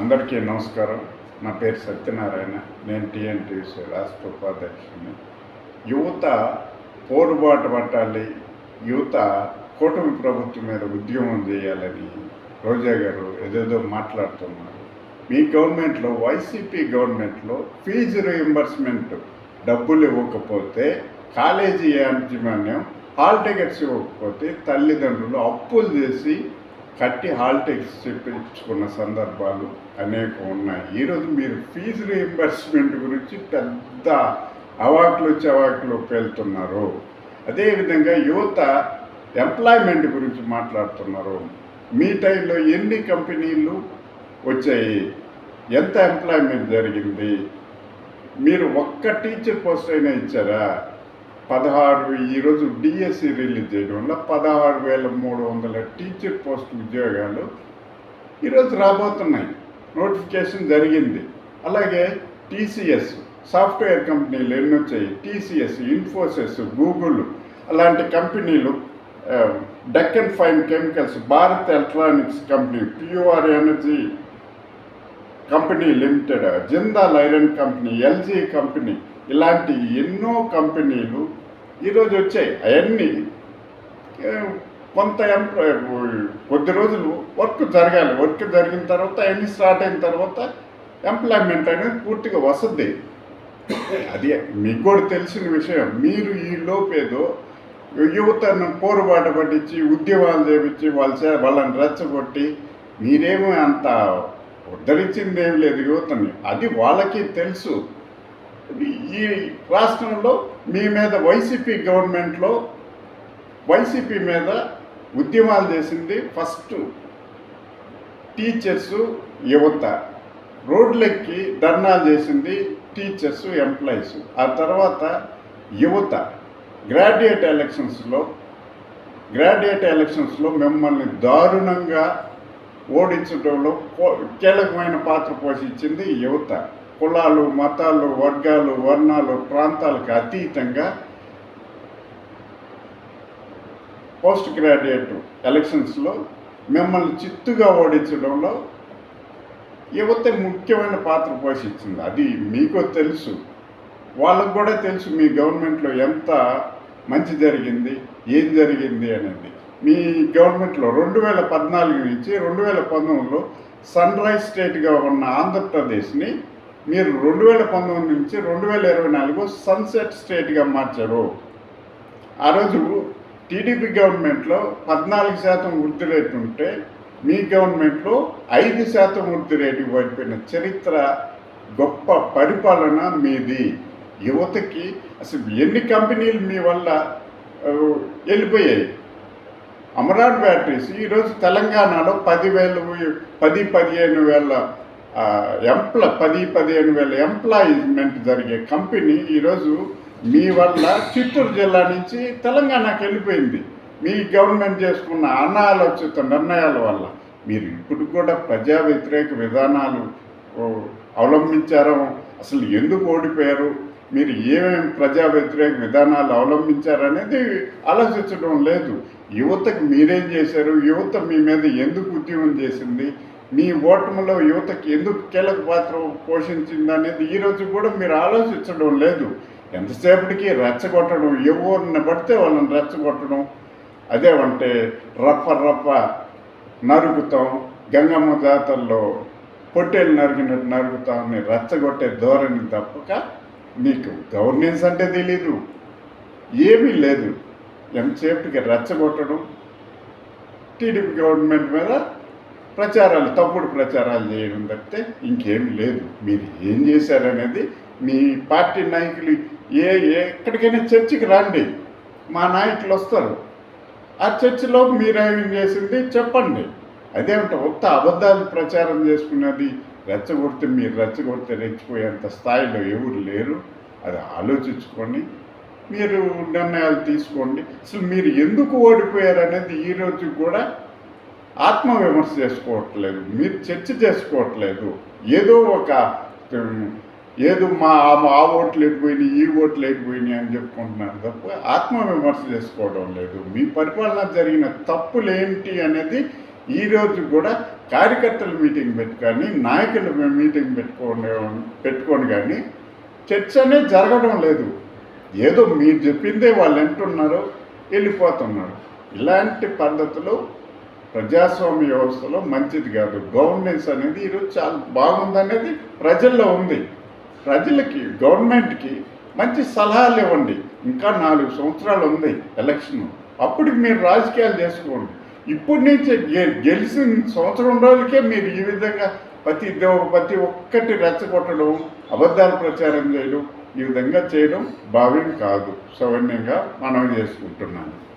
అందరికీ నమస్కారం. నా పేరు సత్యనారాయణ. నేను టీఎన్టీసీ రాష్ట్ర ఉపాధ్యక్షుడిని. యువత పోరుబాటు పట్టాలి. యువత కూటమి ప్రభుత్వం మీద ఉద్యమం చేయాలని రోజా గారు ఏదేదో మాట్లాడుతున్నారు. మీ గవర్నమెంట్లో వైసీపీ గవర్నమెంట్లో ఫీజు రీఎంబర్స్మెంట్ డబ్బులు ఇవ్వకపోతే కాలేజీ యాజమాన్యం హాల్ టికెట్స్ ఇవ్వకపోతే తల్లిదండ్రులు అప్పులు చేసి కట్టి హాల్ చెప్పించుకున్న సందర్భాలు అనేకం ఉన్నాయి. ఈరోజు మీరు ఫీజు రీఎంబర్స్మెంట్ గురించి పెద్ద అవాకులు చవాకులు పేలుతున్నారు. అదేవిధంగా యువత ఎంప్లాయ్మెంట్ గురించి మాట్లాడుతున్నారు. మీ టైంలో ఎన్ని కంపెనీలు వచ్చాయి? ఎంత ఎంప్లాయ్మెంట్ జరిగింది? మీరు ఒక్క టీచర్ పోస్ట్ అయినా ఇచ్చారా? పదహారు ఈరోజు డిఎస్సి రిలీజ్ చేయడం వల్ల పదహారు వేల మూడు వందల టీచర్ పోస్ట్ ఉద్యోగాలు ఈరోజు రాబోతున్నాయి. నోటిఫికేషన్ జరిగింది. అలాగే టీసీఎస్ సాఫ్ట్వేర్ కంపెనీలు ఎన్ని వచ్చాయి. టీసీఎస్ ఇన్ఫోసిస్ గూగుల్ అలాంటి కంపెనీలు Deccan fine chemicals Bharat electronics company pure energy company limited Jindal iron company LG company ఇలాంటి ఎన్నో కంపెనీలు ఈరోజు వచ్చాయి. అవన్నీ కొంత ఎంప్లాయ్ కొద్ది రోజులు వర్క్ జరగాలి. వర్క్ జరిగిన తర్వాత అవన్నీ స్టార్ట్ అయిన తర్వాత ఎంప్లాయ్మెంట్ అనేది పూర్తిగా వస్తుంది అది మీకు కూడా తెలిసిన విషయం. మీరు ఈ లోపేదో యువతను పోరుబాటు పట్టించి ఉద్యమాలు చేపించి వాళ్ళ చే- వాళ్ళని రెచ్చగొట్టి మీరేమో అంత ఉద్ధరించింది ఏం లేదు యువతని. అది వాళ్ళకి తెలుసు. ఈ రాష్ట్రంలో మీ మీద వైసీపీ గవర్నమెంట్లో వైసీపీ మీద ఉద్యమాలు చేసింది ఫస్ట్ టీచర్స్ యువత. రోడ్లెక్కి ధర్నాలు చేసింది టీచర్స్ ఎంప్లాయీస్. ఆ తర్వాత యువత. గ్రాడ్యుయేట్ ఎలక్షన్స్లో గ్రాడ్యుయేట్ ఎలక్షన్స్లో మిమ్మల్ని దారుణంగా ఓడించడంలో కీలకమైన పాత్ర పోషించింది యువత. కులాలు మతాలు వర్గాలు వర్ణాలు ప్రాంతాలకు అతీతంగా పోస్ట్ గ్రాడ్యుయేట్ ఎలక్షన్స్లో మిమ్మల్ని చిత్తుగా ఓడించడంలో యువత ముఖ్యమైన పాత్ర పోషించింది. అది మీకు తెలుసు. వాళ్ళకు కూడా తెలుసు మీ గవర్నమెంట్లో ఎంత మంచి జరిగింది ఏం జరిగింది అనేది. మీ గవర్నమెంట్లో రెండు వేల పద్నాలుగు నుంచి రెండు వేల పంతొమ్మిదిలో సన్ రైజ్ స్టేట్గా ఉన్న ఆంధ్రప్రదేశ్ని మీరు రెండు వేల పంతొమ్మిది నుంచి రెండు వేల ఇరవై నాలుగు సన్సెట్ స్టేట్గా మార్చారు. ఆ రోజు టీడీపీ గవర్నమెంట్లో పద్నాలుగు శాతం వృద్ధి రేటు ఉంటే మీ గవర్నమెంట్లో ఐదు శాతం వృద్ధి రేటు పడిపోయిన చరిత్ర గొప్ప పరిపాలన మీది. యువతకి అసలు ఎన్ని కంపెనీలు మీ వల్ల వెళ్ళిపోయాయి? అమరాన్ బ్యాటరీస్ ఈరోజు తెలంగాణలో పదివేలు పది పదిహేను వేల ఎంప్ల పది పదిహేను వేల ఎంప్లాయిమెంట్ జరిగే కంపెనీ ఈరోజు మీ వల్ల చిత్తూరు జిల్లా నుంచి తెలంగాణకు వెళ్ళిపోయింది. మీ గవర్నమెంట్ చేసుకున్న అనాలోచిత నిర్ణయాల వల్ల. మీరు ఇప్పుడు కూడా ప్రజా వ్యతిరేక విధానాలు అవలంబించారు అవలంబించారో అసలు ఎందుకు ఓడిపోయారు? మీరు ఏమేమి ప్రజా వ్యతిరేక విధానాలు అవలంబించారనేది ఆలోచించడం లేదు. యువతకు మీరేం చేశారు? యువత మీ మీద ఎందుకు ఉద్యమం చేసింది? మీ ఓటములో యువతకి ఎందుకు కీలక పాత్ర పోషించింది అనేది ఈరోజు కూడా మీరు ఆలోచించడం లేదు. ఎంతసేపటికి రెచ్చగొట్టడం ఎవరిని పడితే వాళ్ళని రెచ్చగొట్టడం అదేమంటే రప్ప రప్ప నరుకుతాం గంగమ్మ జాతరలో పొట్టేలు నరికినట్టు నరుకుతామని రెచ్చగొట్టే ధోరణి తప్పక మీకు గవర్నెన్స్ అంటే తెలీదు. ఏమీ లేదు. ఎంతసేపటికి రెచ్చగొట్టడం టీడీపీ గవర్నమెంట్ మీద ప్రచారాలు తప్పుడు ప్రచారాలు చేయడం తప్పితే ఇంకేం లేదు. మీరు ఏం చేశారనేది మీ పార్టీ నాయకులు ఏ ఏ ఎక్కడికైనా చర్చికి రండి. మా నాయకులు వస్తారు. ఆ చర్చిలో మీరు ఏం చేసింది చెప్పండి. అదేమిటో ఒక్క అబద్ధాలు ప్రచారం చేసుకున్నది రెచ్చగొడితే మీరు రెచ్చగొడితే రెచ్చిపోయేంత స్థాయిలో ఎవరు లేరు. అది ఆలోచించుకొని మీరు నిర్ణయాలు తీసుకోండి. అసలు మీరు ఎందుకు ఓడిపోయారు అనేది ఈరోజు కూడా ఆత్మవిమర్శ చేసుకోవట్లేదు మీరు చర్చ చేసుకోవట్లేదు. ఏదో ఒక ఏదో మా ఆ ఓట్లు ఎడిపోయినాయి ఈ ఓట్లు ఎడిపోయినాయి అని చెప్పుకుంటున్నారు తప్ప ఆత్మవిమర్శ చేసుకోవడం లేదు. మీ పరిపాలన జరిగిన తప్పులు ఏంటి అనేది ఈరోజు కూడా కార్యకర్తల మీటింగ్ పెట్టుకొని నాయకుల మీటింగ్ పెట్టుకోండి పెట్టుకోండి కానీ చర్చ అనేది జరగడం లేదు. ఏదో మీరు చెప్పిందే వాళ్ళు వింటున్నారు వెళ్ళిపోతున్నారు. ఇలాంటి పద్ధతులు ప్రజాస్వామ్య వ్యవస్థలో మంచిది కాదు. గవర్నెన్స్ అనేది ఈరోజు చాలా బాగుందనేది ప్రజల్లో ఉంది. ప్రజలకి గవర్నమెంట్కి మంచి సలహాలు ఇవ్వండి. ఇంకా నాలుగు సంవత్సరాలు ఉంది ఎలక్షన్. అప్పటికి మీరు రాజకీయాలు చేసుకోండి. ఇప్పటి నుంచి గె- గెలిచిన సంవత్సరం రోజులకే మీరు ఈ విధంగా ప్రతి ప్రతి ఒక్కటి రెచ్చగొట్టడం అబద్ధాలు ప్రచారం చేయడం ఈ విధంగా చేయడం భావ్యం కాదు. సౌన్యంగా మనం చేసుకుంటున్నాను.